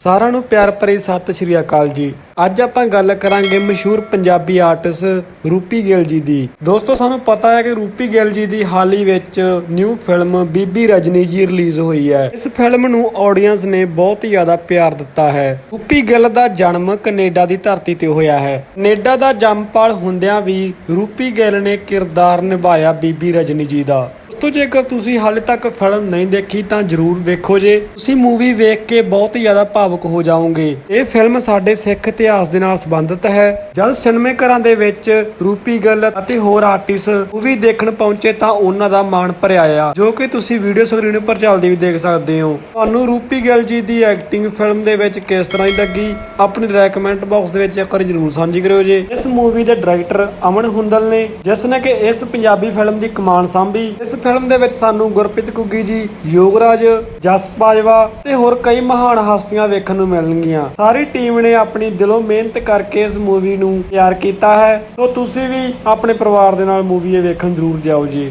ਸਾਰਿਆਂ ਨੂੰ ਪਿਆਰ ਭਰੀ ਸਤਿ ਸ਼੍ਰੀ ਅਕਾਲ ਜੀ। ਅੱਜ ਆਪਾਂ ਗੱਲ ਕਰਾਂਗੇ ਮਸ਼ਹੂਰ ਪੰਜਾਬੀ ਆਰਟਿਸਟ ਰੂਪੀ ਗਿੱਲ ਜੀ ਦੀ। ਦੋਸਤੋ, ਸਾਨੂੰ ਪਤਾ ਹੈ ਕਿ ਰੂਪੀ ਗਿੱਲ ਜੀ ਦੀ ਹਾਲ ਹੀ ਵਿੱਚ ਨਿਊ ਫਿਲਮ ਬੀਬੀ ਰਜਨੀ ਜੀ ਰਿਲੀਜ਼ ਹੋਈ ਹੈ। ਇਸ ਫਿਲਮ ਨੂੰ ਆਡੀਅנס ਨੇ ਬਹੁਤ ਹੀ ਜ਼ਿਆਦਾ ਪਿਆਰ ਦਿੱਤਾ ਹੈ। ਰੂਪੀ ਗਿੱਲ ਦਾ ਜਨਮ ਕੈਨੇਡਾ ਦੀ ਧਰਤੀ ਤੇ ਹੋਇਆ ਹੈ। ਕੈਨੇਡਾ ਦਾ ਜੰਮਪਲ ਹੁੰਦਿਆਂ ਵੀ ਰੂਪੀ ਗਿੱਲ ਨੇ ਕਿਰਦਾਰ ਨਿਭਾਇਆ ਬੀਬੀ ਰਜਨੀ ਜੀ ਦਾ। ਦੋਸਤੋ, ਜੇਕਰ ਤੁਸੀਂ ਹਾਲੇ ਤੱਕ ਫਿਲਮ ਨਹੀਂ ਦੇਖੀ, ਤਾਂ ਜਰੂਰ ਵੇਖੋ ਜੇ। ਤੁਸੀਂ ਮੂਵੀ ਵੇਖ ਕੇ ਬਹੁਤ ਹੀ ਜ਼ਿਆਦਾ ਭਾਵੁਕ ਹੋ ਜਾਓਗੇ। ਇਹ ਫਿਲਮ ਸਾਡੇ ਸਿੱਖ ਇਤਿਹਾਸ ਦੇ ਨਾਲ ਸੰਬੰਧਿਤ ਹੈ। ਜਦ ਸਿਨੇਮੇ ਘਰਾਂ ਦੇ ਵਿੱਚ ਰੂਪੀ ਗਿੱਲ ਅਤੇ ਹੋਰ ਆਰਟਿਸਟ ਮੂਵੀ ਦੇਖਣ ਪਹੁੰਚੇ, ਤਾਂ ਉਹਨਾਂ ਦਾ ਮਾਣ ਭਰਿਆ ਆ, ਜੋ ਕਿ ਤੁਸੀਂ ਵੀਡੀਓ ਸਕਰੀਨ ਉੱਪਰ ਚੱਲਦੀ ਵੀ ਦੇਖ ਸਕਦੇ ਹੋ। ਤੁਹਾਨੂੰ ਰੂਪੀ ਗਿੱਲ ਜੀ ਦੀ ਐਕਟਿੰਗ ਫਿਲਮ ਦੇ ਵਿੱਚ ਕਿਸ ਤਰ੍ਹਾਂ ਦੀ ਲੱਗੀ? ਆਪਣੀ ਰਾਏ ਕਮੈਂਟ ਬਾਕਸ ਦੇ ਵਿੱਚ ਇੱਕ ਵਾਰੀ ਜਰੂਰ ਸਾਂਝੀ ਕਰਿਓ ਜੇ। ਇਸ ਮੂਵੀ ਦੇ ਡਾਇਰੈਕਟਰ ਅਮਨ ਹੁੰਦਲ ਨੇ, ਜਿਸ ਨੇ ਕਿ ਇਸ ਪੰਜਾਬੀ ਫਿਲਮ ਦੀ ਕਮਾਨ ਸੰਭੀ। ਇਸ ਫਿਲਮ ਦੇ ਵਿੱਚ ਸਾਨੂੰ ਗੁਰਪ੍ਰੀਤ ਕੁੱਗੀ ਜੀ, ਯੋਗਰਾਜ, ਜਸ ਬਾਜਵਾ ਤੇ ਹੋਰ ਕਈ ਮਹਾਨ ਹਸਤੀਆਂ ਵੇਖਣ ਨੂੰ ਮਿਲਣਗੀਆਂ। ਸਾਰੀ ਟੀਮ ਨੇ ਆਪਣੀ ਦਿਲੋਂ ਮਿਹਨਤ ਕਰਕੇ ਇਸ ਮੂਵੀ ਨੂੰ ਤਿਆਰ ਕੀਤਾ ਹੈ। ਸੋ ਤੁਸੀਂ ਵੀ ਆਪਣੇ ਪਰਿਵਾਰ ਦੇ ਨਾਲ ਮੂਵੀ ਇਹ ਵੇਖਣ ਜ਼ਰੂਰ ਜਾਓ ਜੀ।